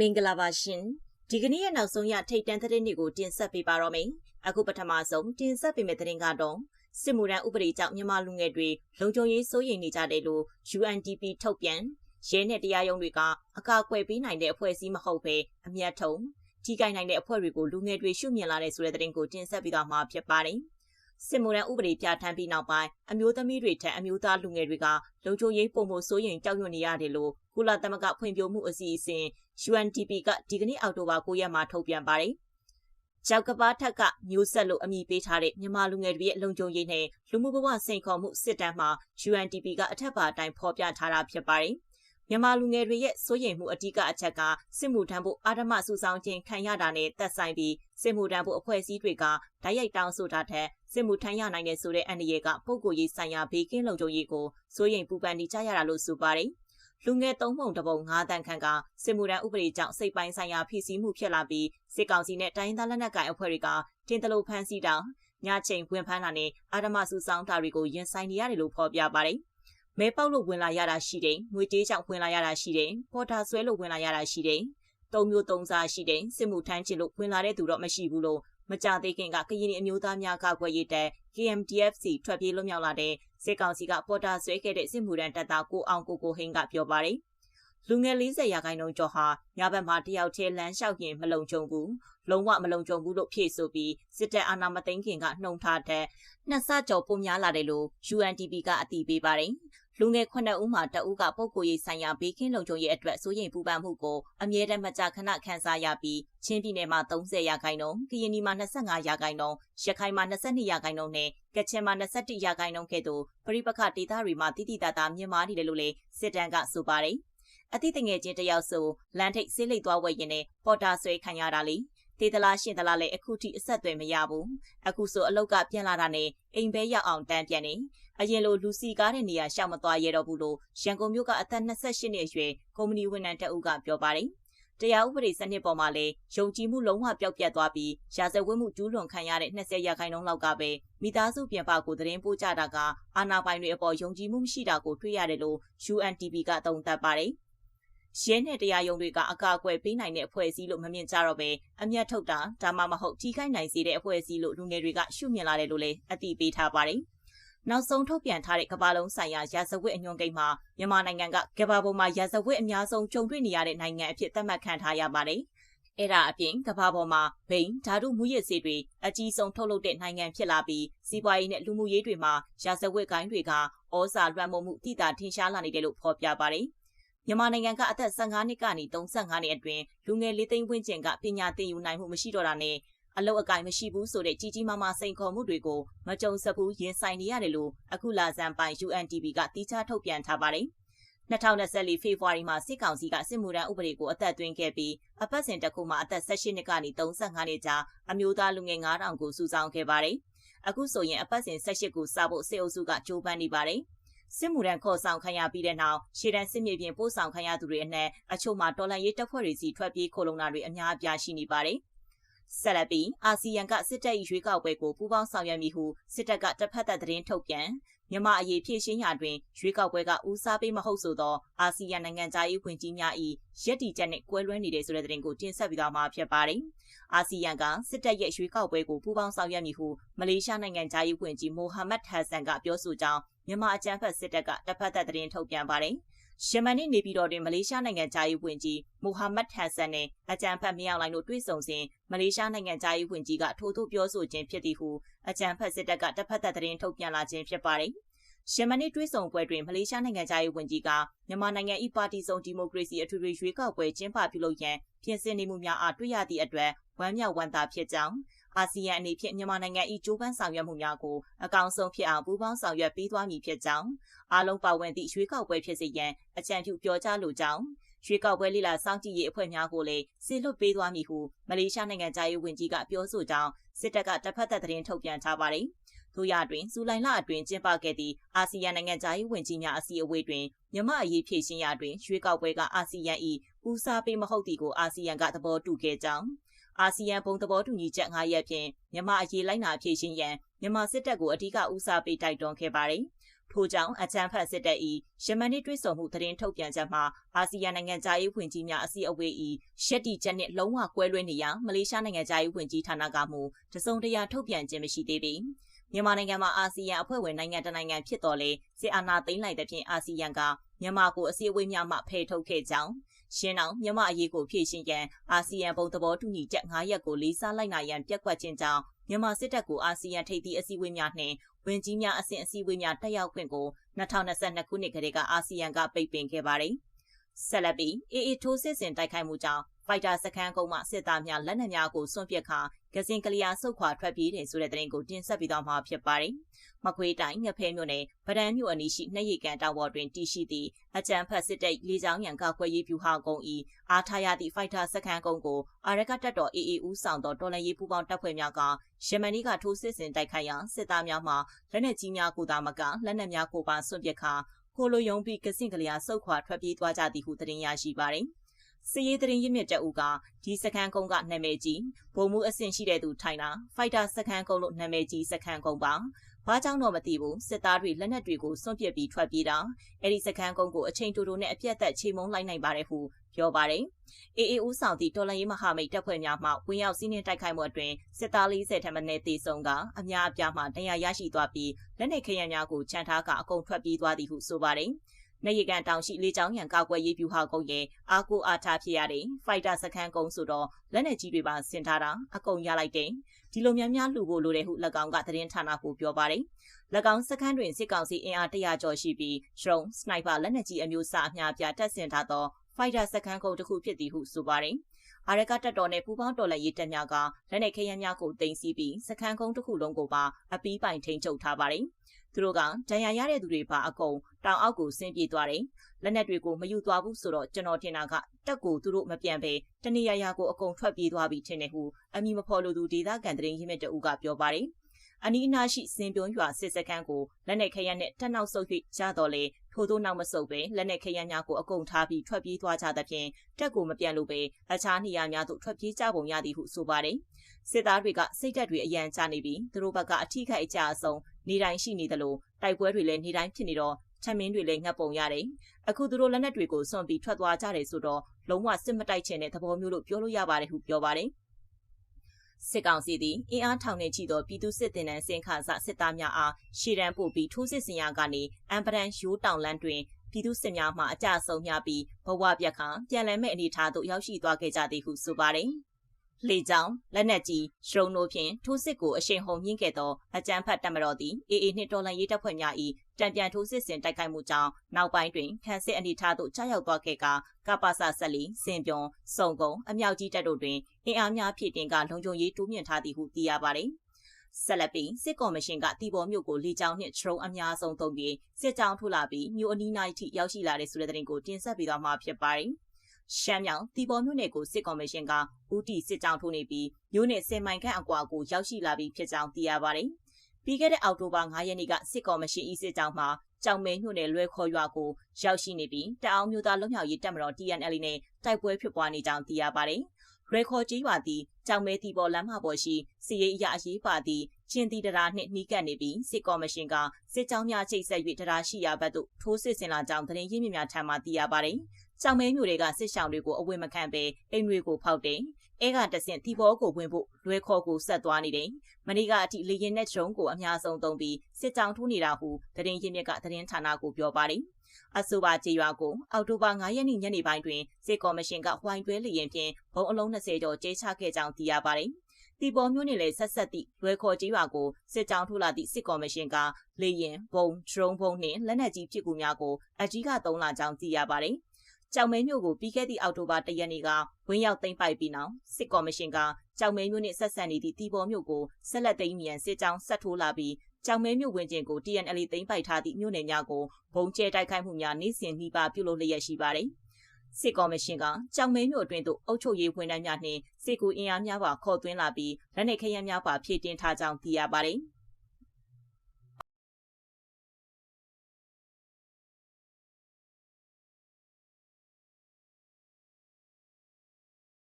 မင်္ဂလာပါရှင်ဒီကနေ့ရဲ့နောက်ဆုံးရထိတ်တန့်သတင်းတွေကိုတင်ဆက်ပေးပါတော့မယ်အခုပထမဆုံးတင်ဆက်ပေးမယ့်သတင်းကတော့စစ်မှုထမ်းဥပဒေကြောင့်မြန်မာလူငယ်တွေလုံခြုံရေးစိုးရိမ်နေကြတယ်လို့ UNDP ထုတ်ပြန်ရဲနဲ့တရားရုံးတွေကအကာအကွယ်ပေးနိုင်တဲ့အဖွဲ့အစည်းမဟုတ်ဘဲအမျက်ထုံထိခိုက်နိုင်တဲ့အဖွဲ့တွေကိုလူငယ်တွေရှုမြင်လာတဲ့ဆိုတဲ့သတင်းကိုတင်ဆက်ပေးသွားမှာဖြစ်ပါတယ် စစ်မှုထမ်းဥပဒေပြဋ္ဌာန်းပြီးနောက်ပိုင်းအမျိုးသမီးတွေထက်အမျိုးသားလူငယ်တွေကလုံခြုံရေးပုံမှုစိုးရိမ်ကြောက်ရွံ့နေရတယ်လို့ကုလသမဂ္ဂဖွံ့ဖြိုးမှုအစီအစဉ် UNDP ကဒီကနေ့အောက်တိုဘာ9ရက်မှာထုတ်ပြန်ပါတယ်။ကြောက်ကပါထက်ကမျိုးဆက်လို့အမည်ပေးထားတဲ့မြန်မာလူငယ်တွေရဲ့လုံခြုံရေးနဲ့လူမှုဘဝစိန်ခေါ်မှုစစ်တမ်းမှာ UNDP ကအထက်ပါအတိုင်းဖော်ပြထားတာဖြစ်ပါတယ်။ မြန်မာလူငယ်တွေရဲ့စိုးရိမ်မှုအ धिक အချက်ကစစ်မှုထမ်းဖို့အာဓမစုဆောင်ခြင်းခံရတာနဲ့သက်ဆိုင်ပြီးစစ်မှုထမ်းဖို့အဖွဲ့အစည်းတွေကဓာတ်ရိုက်တောင်းဆိုတာထက်စစ်မှုထမ်းရနိုင်တဲ့ဆိုတဲ့အန္တရာယ်ကပုံကိုယ်ရေးဆိုင်ရာဘေးကင်းလုံခြုံရေးကိုစိုးရိမ်ပူပန်နေကြရတာလို့ဆိုပါတယ်။လူငယ်သုံးပုံတပုံ၅တန်းခန့်ကစစ်မှုထမ်းဥပဒေကြောင့်စိတ်ပိုင်းဆိုင်ရာဖိစီးမှုဖြစ်လာပြီးစစ်ကောင်စီနဲ့တိုင်းသားလက်နက်ကိုင်အဖွဲ့တွေကတင်တလို့ဖမ်းဆီးတာညချိန်ဝင်ဖမ်းတာနဲ့အာဓမစုဆောင်တာတွေကိုရင်ဆိုင်နေရတယ်လို့ဖော်ပြပါတယ်။ မဲပေါက်လို့ဝင်လာရတာရှိတယ်။ငွေကြေးကြောင့်ဝင်လာရတာရှိတယ်။ပေါ်တာဆွဲလို့ဝင်လာရတာရှိတယ်။သုံးမျိုးသုံးစားရှိတယ်။စစ်မှုထမ်းချင်လို့ဝင်လာတဲ့သူတော့မရှိဘူးလို့မကြသေးခင်ကကရင်အမျိုးသားများကာကွယ်ရေးတပ် KMDFC ထွက်ပြေးလွတ်မြောက်လာတဲ့စစ်ကောင်စီကပေါ်တာဆွဲခဲ့တဲ့စစ်မှုထမ်းတပ်သားကိုအောင်ကိုကိုဟင်းကပြောပါတယ်။လူငယ်40ရာခိုင်နှုန်းကျော်ဟာညဘက်မှာတယောက်တည်းလမ်းလျှောက်ရင်မလုံခြုံဘူးလုံးဝမလုံခြုံဘူးလို့ဖြေဆိုပြီးစစ်တပ်အာဏာမသိမ်းခင်ကနှုံထားတဲ့နှစ်ဆကျော်ပုံများလာတယ်လို့ UNDP ကအတည်ပြုပါတယ် လူငယ်9ဦးမှာတဦးကပုဂ္ဂိုလ်ရေးဆိုင်ရာဘေးကင်းလုံခြုံရေးအတွက်စိုးရိမ်ပူပန်မှုကိုအမြဲတမ်းမကြာခဏခံစားရပြီးချင်းပြည်နယ်မှာ30ရာခိုင်နှုန်း၊ကရင်ပြည်မှာ25ရာခိုင်နှုန်း၊ရခိုင်မှာ22ရာခိုင်နှုန်းနဲ့ကချင်မှာ21ရာခိုင်နှုန်းကဲ့သို့ပရိပခဒေသတွေမှာတိတိတသားမြင့်မားနေတယ်လို့လည်းစစ်တမ်းကဆိုပါတယ်။အသည့်တငယ်ချင်းတယောက်ဆိုလန်ထိတ်ဆေးလိတ်သွားဝယ်ရင်နဲ့ပေါ်တာဆွဲခံရတာလေ တေးသလားရှင်သလားလဲအခုထိအဆက်အသွယ်မရဘူးအခုဆိုအလောက်ကပြန်လာတာနဲ့အိမ်ဘဲရောက်အောင်တန်းပြန်နေအရင်လိုလူစီကားတဲ့နေရာရှောက်မသွားရတော့ဘူးလို့ရန်ကုန်မြို့ကအသက်28နှစ်အရွယ်ကုမ္ပဏီဝန်ထမ်းတအုပ်ကပြောပါတယ်တရားဥပဒေစနစ်ပေါ်မှာလည်းယုံကြည်မှုလုံးဝပျောက်ပြတ်သွားပြီးရာဇဝတ်မှုကျူးလွန်ခံရတဲ့20ရာခိုင်နှုန်းလောက်ကပဲမိသားစုပြင်ပကိုသတင်းပို့ကြတာကအာဏာပိုင်တွေအပေါ်ယုံကြည်မှုမရှိတာကိုတွေ့ရတယ်လို့ UNTP ကသုံးသပ်ပါတယ်။ ရဲနဲ့တရားရုံးတွေကအကာအကွယ်ပေးနိုင်တဲ့အဖွဲ့အစည်းလို့မမြင်ကြတော့ပဲအမျက်ထုတ်တာဒါမှမဟုတ်ထိခိုက်နိုင်စေတဲ့အဖွဲ့အစည်းလို့လူငယ်တွေကရှုမြင်လာတယ်လို့လည်းအသိပေးထားပါတယ်။နောက်ဆုံးထုတ်ပြန်ထားတဲ့ကမ္ဘာလုံးဆိုင်ရာရာဇဝတ်အညွှန်းကိန်းမှာမြန်မာနိုင်ငံကကမ္ဘာပေါ်မှာရာဇဝတ်အများဆုံးကြုံတွေ့နေရတဲ့နိုင်ငံအဖြစ်သတ်မှတ်ခံထားရပါတယ်။အဲ့ဒါအပြင်ကမ္ဘာပေါ်မှာဘိန်းဓာတုမူရစ်စေတွေအကြီးဆုံးထုတ်လုပ်တဲ့နိုင်ငံဖြစ်လာပြီးစီးပွားရေးနဲ့လူမှုရေးတွေမှာရာဇဝတ်ကိုင်းတွေကဩဇာလွှမ်းမိုးမှုတိတာထင်ရှားလာနေတယ်လို့ဖော်ပြပါတယ်။ မြန်မာနိုင်ငံကအသက်15နှစ်ကနေ35နှစ်အတွင်းလူငယ်လေးသိန်းဝန်းကျင်ကပညာသင်ယူနိုင်မှုမရှိတော့တာနဲ့အလုတ်အကင်မရှိဘူးဆိုတဲ့ကြီးကြီးမားမားစိန်ခေါ်မှုတွေကိုမကြုံစဘူးရင်ဆိုင်နေရတယ်လို့အခုလာဇန်ပိုင် UNTV ကတီးခြားထုတ်ပြန်ထားပါတယ်။2024ဖေဖော်ဝါရီမှာစစ်ကောင်စီကစစ်မှုထမ်းဥပဒေကိုအသက်သွင်းခဲ့ပြီးအပတ်စဉ်တစ်ခုမှာအသက်18နှစ်ကနေ35နှစ်ကြားအမျိုးသားလူငယ်9000ကိုစုဆောင်းခဲ့ပါတယ်။အခုဆိုရင်အပတ်စဉ်18ကိုစဖို့စစ်အုပ်စုကကြိုးပမ်းနေပါတယ်။ စစ်မှုထမ်းခေါ်ဆောင်ခံရပြီးတဲ့နောက်ရှေ့တန်းစစ်မြေပြင်ပို့ဆောင်ခံရသူတွေအနက်အချို့မှာတော်လှန်ရေးတပ်ဖွဲ့တွေစီထွက်ပြေးခိုလုံတာတွေအများအပြားရှိနေပါတယ်။ ဆက်လက်ပြီးအာဆီယံကစစ်တပ်၏ရွေးကောက်ပွဲကိုပူးပေါင်းဆောင်ရွက်မည်ဟုစစ်တပ်ကတစ်ဖက်သက်သတင်းထုတ်ပြန်မြန်မာအရေးဖြည့်ရှင်းရာတွင်ရွေးကောက်ပွဲကဦးစားပေးမဟုတ်ဆိုသောအာဆီယံနိုင်ငံသားရေးဝန်ကြီးများ၏ရည်တည်ချက်နှင့်ကွဲလွဲနေတဲ့ဆိုတဲ့သတင်းကိုတင်ဆက်ပြီးတော့မှာဖြစ်ပါတယ်။အာဆီယံကစစ်တပ်ရဲ့ရွေးကောက်ပွဲကိုပူးပေါင်းဆောင်ရွက်မည်ဟုမလေးရှားနိုင်ငံသားရေးဝန်ကြီးမိုဟာမက်ဟဆန်ကပြောဆိုကြောင်းမြန်မာအကြမ်းဖက်စစ်တပ်ကတပ်ဖက်သက်သတင်းထုတ်ပြန်ပါတယ်။ ယမန်နေ့နေပြည်တော်တွင်မလေးရှားနိုင်ငံသားရေးဝန်ကြီးမိုဟာမက်ဟန်ဆန်နဲ့အကြံဖတ်မြောက်လိုင်းတို့တွေ့ဆုံစဉ်မလေးရှားနိုင်ငံသားရေးဝန်ကြီးကထိုးထိုးပြောဆိုခြင်းဖြစ်သည်ဟုအကြံဖတ်စစ်တပ်ကတပ်ဖက်သက်သတင်းထုတ်ပြန်လာခြင်းဖြစ်ပါတယ်။ယမန်နေ့တွေ့ဆုံပွဲတွင်မလေးရှားနိုင်ငံသားရေးဝန်ကြီးကမြန်မာနိုင်ငံ၏ပါတီစုံဒီမိုကရေစီအထွေထွေရွေးကောက်ပွဲကျင်းပပြုလုပ်ရန်ပြင်ဆင်နေမှုများအားတွေ့ရသည့်အတွက်ဝမ်းမြောက်ဝမ်းသာဖြစ်ကြောင်း အာဆီယံအနေဖြင့်မြန်မာနိုင်ငံ၏ကြိုးပမ်းဆောင်ရွက်မှုများကိုအကောင်းဆုံးဖြစ်အောင်ပူးပေါင်းဆောင်ရွက်ပေးသွားမည်ဖြစ်ကြောင်းအားလုံးပါဝင်သည့်ရွေးကောက်ပွဲဖြစ်စေရန်အကြံပြုပြောကြားလိုကြောင်းရွေးကောက်ပွဲလိလာစောင့်ကြည့်ရေးအဖွဲ့များကိုလည်းဆီလွတ်ပေးသွားမည်ဟုမလေးရှားနိုင်ငံသားရေးဝန်ကြီးကပြောဆိုကြောင်းစစ်တပ်ကတပ်ဖက်သက်သတင်းထုတ်ပြန်ထားပါတယ်။ထို့ရတွင်ဇူလိုင်လအတွင်းကျင်းပခဲ့သည့်အာဆီယံနိုင်ငံသားရေးဝန်ကြီးများအစည်းအဝေးတွင်မြမအရေးဖြည့်ရှင်းရာတွင်ရွေးကောက်ပွဲကအာဆီယံ၏ဦးစားပေးမဟုတ်သည်ကိုအာဆီယံကသဘောတူခဲ့ကြောင်း အာဆီယံဘုံသဘောတူညီချက်၅ရက်ဖြင့်မြန်မာအရေးလိုက်နာဖြည့်ရှင်းရန်မြန်မာစစ်တပ်ကိုအဓိကဦးစားပေးတိုက်တွန်းခဲ့ပါတယ်။ထို့ကြောင့်အကြံဖတ်စစ်တပ်၏ယမန်နေ့တွေ့ဆုံမှုသတင်းထုတ်ပြန်ချက်မှာအာဆီယံနိုင်ငံသားရေးဝန်ကြီးများအစည်းအဝေး၏ရှက်တီချက်နှင့်လုံးဝကွဲလွဲနေရာမလေးရှားနိုင်ငံသားရေးဝန်ကြီးဌာနကမှတစုံတရာထုတ်ပြန်ခြင်းမရှိသေးပေမြန်မာနိုင်ငံမှာအာဆီယံအဖွဲ့ဝင်နိုင်ငံတနိုင်ငံဖြစ်တော်လဲစစ်အာဏာသိမ်းလိုက်တဲ့ဖြင့်အာဆီယံကမြန်မာကိုအစည်းအဝေးများမှဖယ်ထုတ်ခဲ့ကြောင်း ရှင်းအောင်မြန်မာအရေးကိုဖြည့်ရှင်းရန်အာဆီယံဘုံသဘောတူညီချက်9ရက်ကိုလေးစားလိုက်နိုင်ရန်ပြက်ကွက်ခြင်းကြောင့်မြန်မာစစ်တပ်ကိုအာဆီယံထိပ်သီးအစည်းအဝေးများနှင့်ဝင်ကြီးများအဆင့်အစည်းအဝေးများတက်ရောက်ခွင့်ကို2022ခုနှစ်ကတည်းကအာဆီယံကပိတ်ပင်ခဲ့ပါတယ်။ဆက်လက်ပြီးအေအေထိုးစစ်စင်တိုက်ခိုက်မှုကြောင့် ဖိုက်တာစခန်းကုန်းမှစစ်သားများလက်နက်များကိုစွန့်ပစ်ခါကစင်ကလျာဆုတ်ခွာထွက်ပြေးတယ်ဆိုတဲ့သတင်းကိုတင်ဆက်ပြီးတော့မှာဖြစ်ပါတယ်။မခွေးတိုင်းငဖဲမြို့နယ်ဗဒန်းမြို့အနီးရှိနှက်ရီကန်တောင်ပေါ်တွင်တည်ရှိသည့်အကြံဖတ်စစ်တပ်လေကြောင်းရန်ကာကွယ်ရေးဗျူဟာကုန်း၏အားထားရသည့်ဖိုက်တာစခန်းကုန်းကိုအာရကတပ်တော် AA ဦးဆောင်သောတော်လှန်ရေးပူးပေါင်းတပ်ဖွဲ့များကယမန်နီကထိုးစစ်ဆင်တိုက်ခိုက်ရာစစ်သားများမှလက်နက်ကြီးများကိုသာမကလက်နက်များကိုပါစွန့်ပစ်ခါခိုလိုယုံပြီးကစင်ကလျာဆုတ်ခွာထွက်ပြေးသွားကြသည်ဟုသတင်းရရှိပါသည်။ စည်ရေးသတင်းရင့်မြစ်တအူကဒီစခန်းကုန်းကနာမည်ကြီးဗိုလ်မှူးအဆင့်ရှိတဲ့သူထိုင်တာဖိုက်တာစခန်းကုန်းလို့နာမည်ကြီးစခန်းကုန်းပါဘာကြောင့်တော့မသိဘူးစစ်သားတွေလက်နက်တွေကိုစွန့်ပစ်ပြီးထွက်ပြေးတာအဲ့ဒီစခန်းကုန်းကိုအချိန်တူတူနဲ့အပြတ်သက်ချေမုန်းလိုက်နိုင်ပါတယ်ဟုပြောပါတယ်အေအေဦးဆောင်သည့်တော်လန်ရေးမဟာမိတ်တပ်ဖွဲ့များမှဝင်ရောက်စီးနင်းတိုက်ခိုက်မှုအတွင်းစစ်သား40ထက်မနည်းသေဆုံးကအများအပြားမှတရားရရှိသွားပြီးလက်နက်ခဲယမ်းများကိုချန်ထားကအကုန်ထွက်ပြေးသွားသည်ဟုဆိုပါတယ် နေရီကန်တောင်ရှိလေးချောင်းရန်ကောက်ွယ်ရေးဗျူဟာကုန်းရဲ့အာကိုအာထားဖြစ်ရတဲ့ဖိုက်တာစခန်းကုန်းဆိုတော့လက်နက်ကြီးတွေပါဆင်ထားတာအကုန်ရလိုက်တယ်ဒီလိုများများလှူဖို့လိုတယ်ဟု၎င်းကသတင်းဌာနကိုပြောပါတယ်၎င်းစခန်းတွင်စစ်ကောင်စီအင်အား100ကျော်ရှိပြီးရှရုံစနိုက်ပါလက်နက်ကြီးအမျိုးအစားအများပြားတပ်ဆင်ထားသောဖိုက်တာစခန်းကုန်းတစ်ခုဖြစ်သည်ဟုဆိုပါတယ်အာရကတပ်တော်နဲ့ပူးပေါင်းတော်လှန်ရေးတပ်များကလက်နက်ခဲယမ်းများကိုတင်စီပြီးစခန်းကုန်းတစ်ခုလုံးကိုပါအပီးပိုင်ထိန်းချုပ်ထားပါတယ်။ သူတို့ကဒဏ်ရာရတဲ့သူတွေပါအကုန်တောင်အောက်ကိုဆင်းပြေးသွားတယ်။လက်နက်တွေကိုမယူသွားဘူးဆိုတော့ကျွန်တော်ထင်တာကတက်ကိုသူတို့မပြန်ပဲတနေရာရာကိုအကုန်ထွက်ပြေးသွားပြီထင်တယ်ဟုအမိမဖော်လို့သူဒေသခံတရင်ရင်းမြစ်တူကပြောပါတယ်။အနီးအနားရှိစင်ပြုံးရွာစစ်စခန်းကိုလက်နက်ခရမ်းနဲ့တက်နောက်ဆုပ်၍ရတော့လေထို့သောနောက်မဆုပ်ပဲလက်နက်ခရမ်းများကိုအကုန်ထားပြီးထွက်ပြေးသွားကြသဖြင့်တက်ကိုမပြန်လို့ပဲအခြားနေရာများသို့ထွက်ပြေးကြပုံရသည်ဟုဆိုပါတယ်။စစ်သားတွေကစိတ်တက်တွေအရန်ချနေပြီးသူတို့ဘက်ကအထိခိုက်အကြအဆုံး နေတိုင်းရှိနေသလိုတိုက်ပွဲတွေလည်းနေတိုင်းဖြစ်နေတော့ချမ်းမင်းတွေလည်းငတ်ပုံရတယ်။အခုသူတို့လက်နက်တွေကိုစွန့်ပြီးထွက်သွားကြတယ်ဆိုတော့လုံးဝစစ်မတိုက်ချင်တဲ့သဘောမျိုးလို့ပြောလို့ရပါတယ်ဟုပြောပါတယ်။စစ်ကောင်စီသည်အင်အားထောင်နေချီသောပြည်သူစစ်တင်နန်းစင်ခါစစစ်သားများအားရှေ့တန်းပို့ပြီးထိုးစစ်ဆင်ရာကနေအမ်ပရန်ရိုးတောင်လန်းတွင်ပြည်သူစစ်များမှအကြဆုံးများပြီးဘဝပြက်ခါပြန်လည်မဲ့အနေထားသို့ရောက်ရှိသွားခဲ့ကြသည်ဟုဆိုပါတယ်။ လေကြောင်းလက်နက်ကြီးရှုံတို့ဖြင့်ထိုးစစ်ကိုအရှိန်ဟုန်မြင့်ခဲ့သောအကြမ်းဖက်တပ်မတော်သည်အေအေနှင့်တော်လှန်ရေးတပ်ဖွဲ့များ၏တံပြန်ထိုးစစ်ဆင်တိုက်ခိုက်မှုကြောင့်နောက်ပိုင်းတွင်ခန်းစစ်အနေထားသို့ကြားရောက်သွားခဲ့ကကပ္ပစဆက်လီစင်ပြုံစုံကုံအမြောက်ကြီးတပ်တို့တွင်အင်အားများဖြည့်တင်ကလုံခြုံရေးတိုးမြင့်ထားသည်ဟုသိရပါသည်ဆက်လက်ပြီးစစ်ကော်မရှင်ကတီဘော်မြို့ကိုလေကြောင်းနှင့်ထရုံအများဆုံးသုံးပြီးစစ်ကြောင်းထိုးလာပြီးမြို့အနီးနားထိရောက်ရှိလာတဲ့ဆိုတဲ့သတင်းကိုတင်ဆက်ပေးသွားမှာဖြစ်ပါတယ်။ ရှမ်းမြောင်တီဘော်မြို့နယ်ကိုစစ်ကော်မရှင်ကဦးတီစစ်ကြောင်းထိုးနေပြီးမြို့နယ်စင်မိုင်ခန့်အကွာကိုရောက်ရှိလာပြီးဖြစ်ကြောင်းသိရပါတယ်။ပြီးခဲ့တဲ့အောက်တိုဘာ9ရက်နေ့ကစစ်ကော်မရှင်ဤစစ်ကြောင်းမှာကြောင်မဲမြို့နယ်လွဲခေါ်ရွာကိုရောက်ရှိနေပြီးတအောင်မြို့သားလုံမြောက်ရေးတပ်မတော် TNL နဲ့တိုက်ပွဲဖြစ်ပွားနေကြောင်းသိရပါတယ်။ရေခေါ်ကြီးရွာသည်ကြောင်မဲတီပေါ်လမ်းမပေါ်ရှိစီရေးအရာအရေးပါသည့်ချင်းတီတရာနှင့်နှီးကပ်နေပြီးစစ်ကော်မရှင်ကစစ်ကြောင်းများချိတ်ဆက်၍တရာရှိရာဘက်သို့ထိုးစစ်ဆင်လာကြောင်းသတင်းရင်းမြစ်များထံမှသိရပါတယ်။ ကြောင်မဲမျိုးတွေကစစ်ဆောင်တွေကိုအဝယ်မခံပဲအိမ်တွေကိုဖောက်တယ်။အဲကတဆင့်တီဘောကိုဝင်ဖို့လွဲခေါ်ကိုဆက်သွားနေတယ်။မနေ့ကအထိလေရင်နဲ့ဂျုံကိုအများဆုံးသုံးပြီးစစ်ကြောင်ထိုးနေတာဟုသတင်းရင်းမြစ်ကသတင်းဌာနကိုပြောပါတယ်။အဆိုပါကြေးရွာကိုအောက်တိုဘာ9ရက်နေ့ညနေပိုင်းတွင်စစ်ကော်မရှင်ကဟွိုင်းတွဲလေရင်ဖြင့်ဘုံအလုံး20ကျော်ကျဲချခဲ့ကြောင်းသိရပါတယ်။တီပေါ်မျိုးနဲ့လည်းဆက်ဆက်သည့်လွယ်ခေါ်ကြေးရွာကိုစစ်ကြောင်းထိုးလာသည့်စစ်ကော်မရှင်ကလေရင်ဘုံဒရုန်းဘုံနှင့်လက်နက်ကြီးပစ်ကူများကိုအကြီးကသုံးလာကြောင်းသိရပါတယ်။ ကြောင်မဲမြို့ကိုပြီးခဲ့သည့်အောက်တိုဘာ၁ရက်နေ့ကဝင်းရောက်သိမ်းပိုက်ပြီးနောက်စစ်ကော်မရှင်ကကြောင်မဲမြို့နှင့်ဆက်ဆံနေသည့်တီဘော်မြို့ကိုဆက်လက်သိမ်းမြန်စစ်ကြောင်းဆက်ထိုးလာပြီးကြောင်မဲမြို့ဝင်ကျင်ကို TNL သိမ်းပိုက်ထားသည့်မြို့နယ်များကိုဘုံကျဲတိုက်ခိုက်မှုများနေ့စဉ်နှီးပါပြုလုပ်လျက်ရှိပါတယ်။စစ်ကော်မရှင်ကကြောင်မဲမြို့အတွင်းသို့အုပ်ချုပ်ရေးဝန်ထမ်းများနှင့်စစ်ကူအင်အားများပါခေါ်သွင်းလာပြီးလက်နက်ခဲယမ်းများပါဖြည့်တင်းထားကြောင်းသိရပါတယ်။